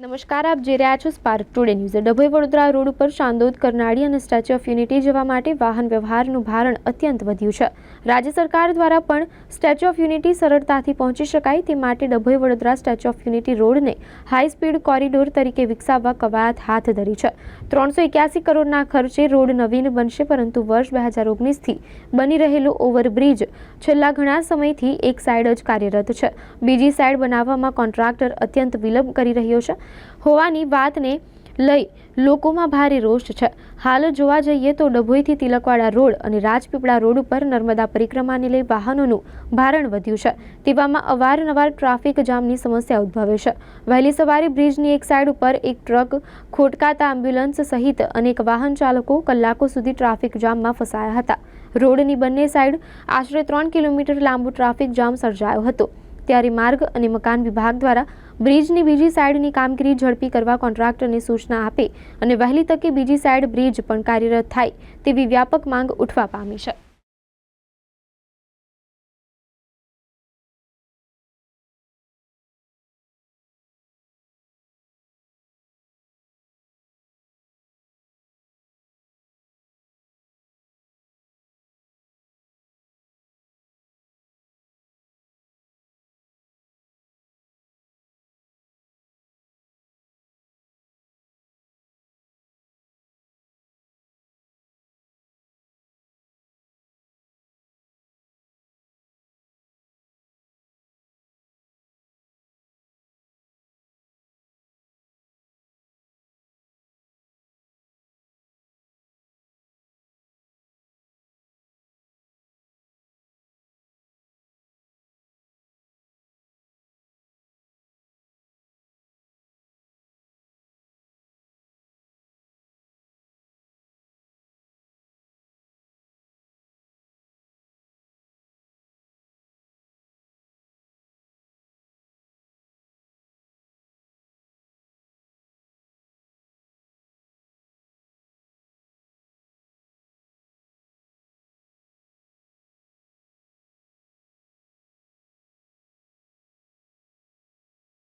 નમસ્કાર, આપ જોઈ રહ્યા છો spark today news Dabhoi Vadodara road ઉપર ચાંદોદ કરનાળી અને સ્ટેચ્યુ ઓફ યુનિટી જવા માટે વાહન વ્યવહારનું ભારણ અત્યંત વધ્યું છે. રાજ્ય સરકાર દ્વારા પણ સ્ટેચ્યુ ઓફ યુનિટી સરળતાથી પહોંચી શકાય તે માટે Dabhoi Vadodara Statue of Unity રોડને high speed corridor તરીકે વિકસાવવા કવાયત હાથ ધરી છે. ત્રણસો એક્યાસી કરોડના ખર્ચે રોડ નવીન બનશે, પરંતુ વર્ષ બે હજાર ઓગણીસથી બની રહેલો ઓવરબ્રિજ છેલ્લા ઘણા સમયથી એક સાઈડ જ કાર્યરત છે. બીજી સાઈડ બનાવવામાં કોન્ટ્રાક્ટર અત્યંત વિલંબ કરી રહ્યો છે. હોવાની વાતને લઈ લોકોમાં ભારે રોષ છે. હાલ જોવા જઈએ તો ડભોઈથી તિલકવાડા રોડ અને રાજપીપળા રોડ ઉપર નર્મદા પરિક્રમાને લઈ વાહનોનું ભારણ વધ્યું છે. તેવામાં અવારનવાર ટ્રાફિક જામની સમસ્યા ઉદ્ભવે છે. વહેલી સવારે બ્રિજની એક સાઈડ ઉપર એક ટ્રક ખોટકાતા એમ્બ્યુલન્સ સહિત અનેક વાહન ચાલકો કલાકો સુધી ટ્રાફિક જામમાં ફસાયા હતા. રોડની બંને સાઈડ આશરે ત્રણ કિલોમીટર લાંબુ ટ્રાફિક જામ સર્જાયો હતો. ત્યારે માર્ગ અને મકાન વિભાગ દ્વારા બ્રિજની બીજી સાઈડની કામગીરી ઝડપી કરવા કોન્ટ્રાક્ટરને સૂચના આપે અને વહેલી તકે બીજી સાઈડ બ્રિજ પણ કાર્યરત થાય તેવી વ્યાપક માંગ ઉઠવા પામી છે.